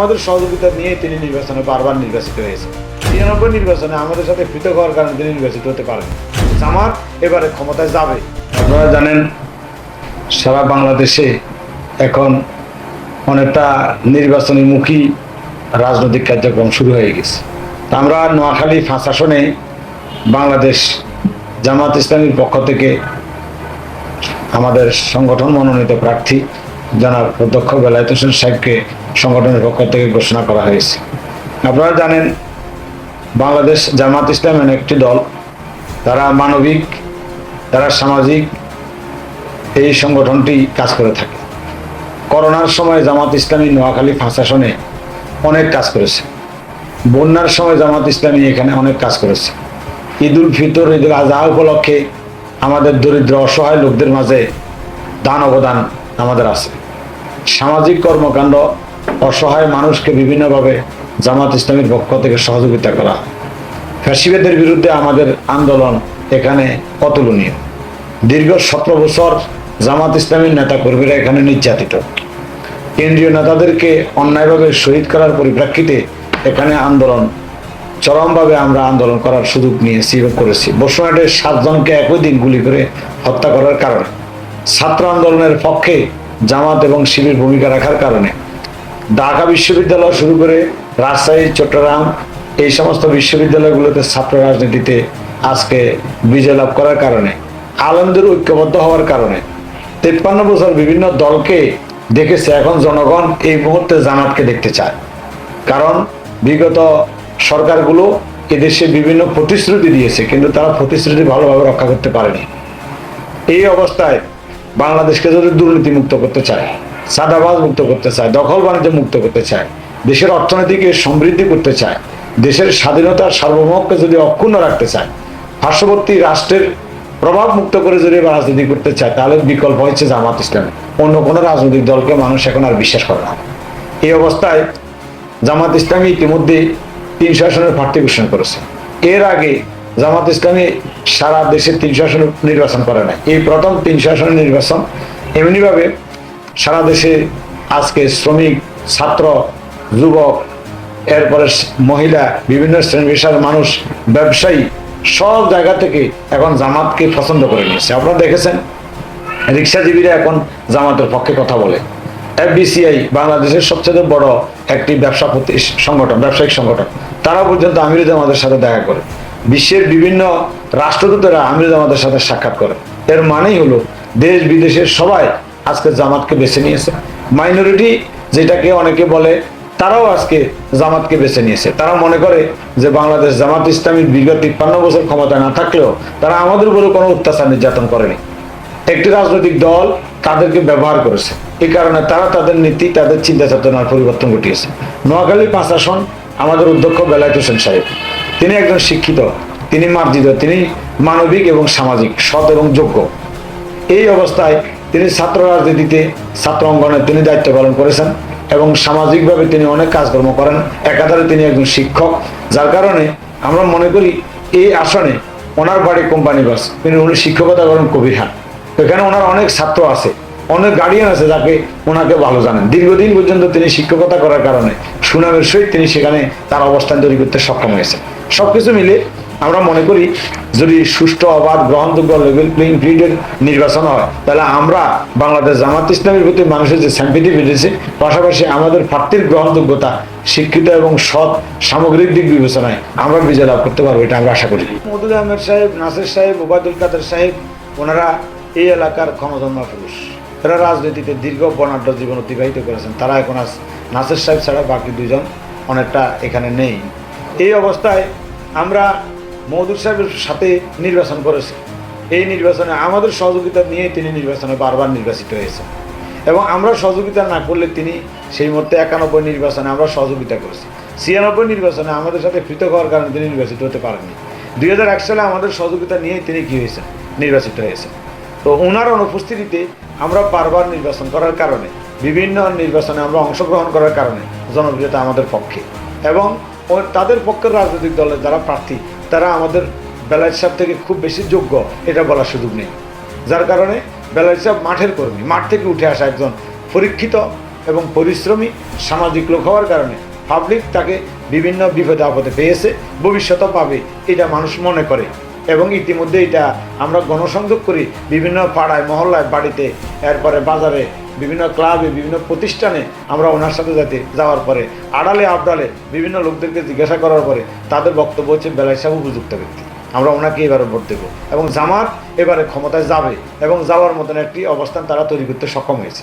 আমাদের সহযোগিতা নিয়ে তিনি নির্বাচনে বারবার নির্বাচিত হয়েছেন। তিরানব্বই নির্বাচনে আমাদের সাথে পৃথক হওয়ার কারণে তিনি নির্বাচিত হতে পারেন জামাত এবারে ক্ষমতায় যাবে। আপনারা জানেন, সারা বাংলাদেশে এখন অনেকটা নির্বাচনী মুখী রাজনৈতিক কার্যক্রম শুরু হয়ে গেছে। আমরা নোয়াখালী ফাঁস আসনে বাংলাদেশ জামাত ইসলামীর পক্ষ থেকে আমাদের সংগঠন মনোনীত প্রার্থী জনাব অধ্যক্ষ বেলায়েত হোসেন সাহেবকে সংগঠনের পক্ষ থেকে ঘোষণা করা হয়েছে। আপনারা জানেন, বাংলাদেশ জামাত ইসলাম এমন একটি দল। তারা মানবিক, তারা সামাজিক এই সংগঠনটি কাজ করে থাকে। করোনার সময় জামাত ইসলামী নোয়াখালী ফাঁসাসনে অনেক কাজ করেছে। বন্যার সময় জামাত ইসলামী এখানে অনেক কাজ করেছে। ঈদ উল ফিতর ঈদ উল আজহা উপলক্ষে আমাদের দরিদ্র, অসহায় লোকদের মাঝে দান অবদান আমাদের আছে। সামাজিক কর্মকাণ্ড অসহায় মানুষকে বিভিন্নভাবে জামাত ইসলামীর পক্ষ থেকে সহযোগিতা করা। ফ্যাসিবাদের বিরুদ্ধে আমাদের আন্দোলন এখানে অতুলনীয়। দীর্ঘ সতেরো বছর জামাত ইসলামীর নেতা কর্মীরা এখানে নির্যাতিত। কেন্দ্রীয় নেতাদেরকে অন্যায়ভাবে শহীদ করার পরিপ্রেক্ষিতে এখানে আন্দোলন, চরমভাবে আমরা আন্দোলন করার সুযোগ নিয়েছি এবং করেছি। বসুরহাটের সাতজনকে একই দিন গুলি করে হত্যা করার কারণে। ছাত্র আন্দোলনের পক্ষে জামাত এবং শিবির ভূমিকা রাখার কারণে ঢাকা বিশ্ববিদ্যালয় শুরু করে রাজশাহী, চট্টগ্রাম এই সমস্ত বিশ্ববিদ্যালয়গুলোতে ছাত্র রাজনীতিতে আজকে বিজয় লাভ করার কারণে আলমদের ঐক্যবদ্ধ হওয়ার কারণে তেপ্পান্ন বছর বিভিন্ন দলকে দেখেছে এখন জনগণ এই মুহূর্তে জামাতকে দেখতে চায়। কারণ বিগত সরকারগুলো এদেশে বিভিন্ন প্রতিশ্রুতি দিয়েছে, কিন্তু তারা প্রতিশ্রুতি ভালোভাবে রক্ষা করতে পারেনি। এই অবস্থায় বাংলাদেশকে যদি দুর্নীতি মুক্ত করতে চায় সাদাবাজ মুক্ত করতে চায়, দখল বাণিজ্য মুক্ত করতে চায়, দেশের অর্থনীতিকে সমৃদ্ধি করতে চায়, দেশের স্বাধীনতার সার্বভৌমকে যদি অক্ষুণ্ণ রাখতে চায়, পার্শ্ববর্তী রাষ্ট্রের প্রভাব মুক্ত করে যদি রাজনীতি করতে চায়, তাহলে বিকল্প হচ্ছে জামাত ইসলাম। অন্য কোনো রাজনৈতিক দলকে মানুষ এখন আর বিশ্বাস করে না। এই অবস্থায় জামাত ইসলামী ইতিমধ্যে তিনশো আসনের প্রার্থী ঘোষণা করেছে। এর আগে জামাত ইসলামী সারা দেশে তিনশো আসন নির্বাচন করে না এই প্রথম তিনশো আসনের নির্বাচন এমনিভাবে সারা দেশে আজকে শ্রমিক, ছাত্র, যুবক, এরপরে মহিলা, বিভিন্ন শ্রেণি পেশার মানুষ, ব্যবসায়ী সব জায়গা থেকে এখন জামাতকে পছন্দ করে নিয়েছে। আপনারা দেখেছেন রিক্সাজীবীরা এখন জামাতের পক্ষে কথা বলে। এফবিসিআই বাংলাদেশের সবচেয়ে বড় একটি ব্যবসা সংগঠন, ব্যবসায়িক সংগঠন। তারা পর্যন্ত আমির জামাতের সাথে দেখা করে। বিশ্বের বিভিন্ন রাষ্ট্রদূতেরা আমির জামাতের সাথে সাক্ষাৎ করে। এর মানেই হলো দেশ বিদেশের সবাই আজকে জামাতকে বেছে নিয়েছে। মাইনরিটি যেটাকে অনেকে বলে, তারাও আজকে জামাতকে বেছে নিয়েছে। তারা মনে করে যে বাংলাদেশ জামাত ইসলামী বিগত তিপ্পান্ন বছর ক্ষমতায় না থাকলেও তারা আমাদের উপরে কোনো অত্যাচার নির্যাতন করেনি। একটি রাজনৈতিক দল তাদেরকে ব্যবহার করেছে। এই কারণে তারা তাদের নীতি, তাদের চিন্তা চেতনার পরিবর্তন ঘটিয়েছে। নোয়াখালী পাঁচ আসন আমাদের অধ্যক্ষ বেলায়েত হোসেন সাহেব। তিনি একজন শিক্ষিত, তিনি মার্জিত, তিনি মানবিক এবং সামাজিক, সৎ এবং যোগ্য। এই অবস্থায় তিনি ছাত্র রাজনীতিতে, ছাত্র অঙ্গনে তিনি দায়িত্ব পালন করেছেন এবং সামাজিকভাবে তিনি অনেক কাজকর্ম করেন। একাধারে তিনি একজন শিক্ষক, যার কারণে আমরা মনে করি এই আসনে ওনার বাড়ি কোম্পানি বাস, তিনি উনি শিক্ষকতা করেন কবিরহাট। এখানে ওনার অনেক ছাত্র আছে, অনেক গার্ডিয়ান আছে যাকে ওনাকে ভালো জানেন। দীর্ঘদিন পর্যন্ত তিনি শিক্ষকতা করার কারণে সুনামের সহিত তিনি সেখানে তার অবস্থান তৈরি করতে সক্ষম হয়েছেন। সবকিছু মিলে আমরা মনে করি যদি সুষ্ঠু অবাধ গ্রহণযোগ্য লেভেল প্লেইং ফিল্ডের নির্বাচন হয়, তাহলে আমরা বাংলাদেশ জামাত ইসলামের প্রতি মানুষের যে স্যাম্পিটি বেড়েছে, পাশাপাশি আমাদের প্রার্থীর গ্রহণযোগ্যতা, শিক্ষিত এবং সৎ সামগ্রিক দিক বিবেচনায় আমরা বিজয় লাভ করতে পারব, এটা আমরা আশা করি। মদুল আহমেদ সাহেব, নাসির সাহেব, ওবায়দুল কাদের সাহেব, ওনারা এই এলাকার ক্ষমধর্মা পুরুষ। এরা রাজনীতিতে দীর্ঘ বর্ণাঢ্য জীবন অতিবাহিত করেছেন। তারা এখন নাসির সাহেব ছাড়া বাকি দুজন অনেকটা এখানে নেই। এই অবস্থায় আমরা মৌদুর সাহেবের সাথে নির্বাচন করেছি। এই নির্বাচনে আমাদের সহযোগিতা নিয়ে তিনি নির্বাচনে বারবার নির্বাচিত হয়েছেন। এবং আমরা সহযোগিতা না করলে তিনি সেই মুহূর্তে একানব্বই নির্বাচনে আমরা সহযোগিতা করেছি। ছিয়ানব্বই নির্বাচনে আমাদের সাথে পৃথক হওয়ার কারণে তিনি নির্বাচিত হতে পারেননি। দুই হাজার এক সালে আমাদের সহযোগিতা নিয়ে তিনি কী হয়েছেন? নির্বাচিত হয়েছেন। তো ওনার অনুপস্থিতিতে আমরা বারবার নির্বাচন করার কারণে, বিভিন্ন নির্বাচনে আমরা অংশগ্রহণ করার কারণে জনপ্রিয়তা আমাদের পক্ষে। এবং ও- তাদের পক্ষের রাজনৈতিক দলের যারা প্রার্থী, তারা আমাদের বেলায়েত সাহেব থেকে খুব বেশি যোগ্য, এটা বলার সুযোগ নেই। যার কারণে বেলায়েত সাহেব মাঠের কর্মী, মাঠ থেকে উঠে আসা একজন পরীক্ষিত এবং পরিশ্রমী সামাজিক লোক হওয়ার কারণে পাবলিক তাকে বিভিন্ন বিপদে আপদে পেয়েছে, ভবিষ্যতও পাবে, এটা মানুষ মনে করে। এবং ইতিমধ্যে এটা আমরা গণসংযোগ করি বিভিন্ন পাড়ায়, মহল্লায়, বাড়িতে, এরপরে বাজারে, বিভিন্ন ক্লাবে, বিভিন্ন প্রতিষ্ঠানে আমরা ওনার সাথে যাতে যাওয়ার পরে, আড়ালে, আবডালে বিভিন্ন লোকদেরকে জিজ্ঞাসা করার পরে তাদের বক্তব্য হচ্ছে বেলায় সাহেব উপযুক্ত ব্যক্তি। আমরা ওনাকে এবারে ভোট দেবো। এবং জামাত এবারে ক্ষমতায় যাবে এবং যাওয়ার মতন একটি অবস্থান তারা তৈরি করতে সক্ষম হয়েছে।